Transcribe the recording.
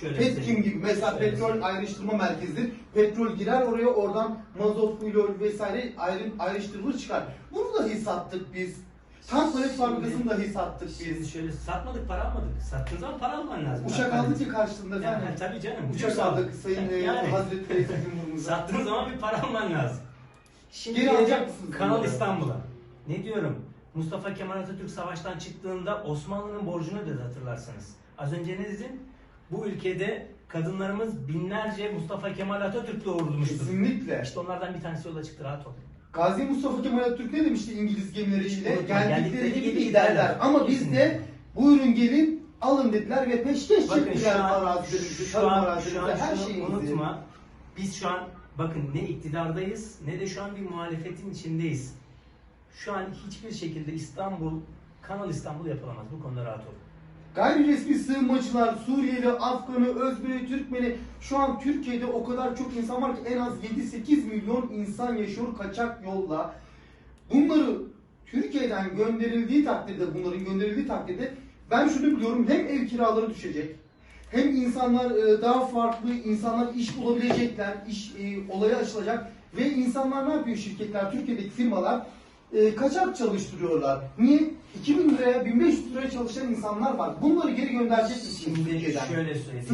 Şöyle Petkim gibi mesela Şöyle petrol ayrıştırma merkezidir. Petrol girer oraya oradan mazot, flor vesaire ayrı, ayrıştırılır çıkar. Bunu dahi sattık biz. Tank palet fabrikasını dahi sattık Şimdi biz. şöyle satmadık para almadık. Sattığın zaman para alman lazım. Uçak aldık ya karşılığında Yani, efendim. tabii canım. Uçak aldık Sayın e, Yani. Hazreti Reis Cumhurumuza. Sattığın zaman bir para alman lazım. Şimdi Geri geleceğim alacak mısınız Kanal bunları? İstanbul'a. Ne diyorum? Mustafa Kemal Atatürk savaştan çıktığında Osmanlı'nın borcunu ödedi hatırlarsanız. Az önce ne dedim? Bu ülkede kadınlarımız binlerce Mustafa Kemal Atatürk doğurmuştur. Kesinlikle. İşte onlardan bir tanesi yola çıktı rahat ol. Gazi Mustafa Kemal Atatürk ne demişti İngiliz gemileriyle? Geldikleri gibi giderler. giderler. Ama biz de Kesinlikle. buyurun gelin alın dediler ve peşkeş Bakın çektiler şu an, arazilerimizi, şu tarım arazilerimizi, her şeyimizi. unutma. Biz şu an bakın ne iktidardayız ne de şu an bir muhalefetin içindeyiz. Şu an hiçbir şekilde İstanbul, Kanal İstanbul yapılamaz. Bu konuda rahat olun. Gayri resmi sığınmacılar, Suriyeli, Afganı, Özbek'i, Türkmeni şu an Türkiye'de o kadar çok insan var ki en az 7-8 milyon insan yaşıyor kaçak yolla. Bunları Türkiye'den gönderildiği takdirde, bunların gönderildiği takdirde ben şunu biliyorum hem ev kiraları düşecek hem insanlar e, daha farklı insanlar iş bulabilecekler, iş e, olayı açılacak ve insanlar ne yapıyor şirketler, Türkiye'deki firmalar e, kaçak çalıştırıyorlar. Niye? 2000 liraya, 1500 liraya çalışan insanlar var. Bunları geri gönderecek misiniz Şimdi şöyle söyleyeyim.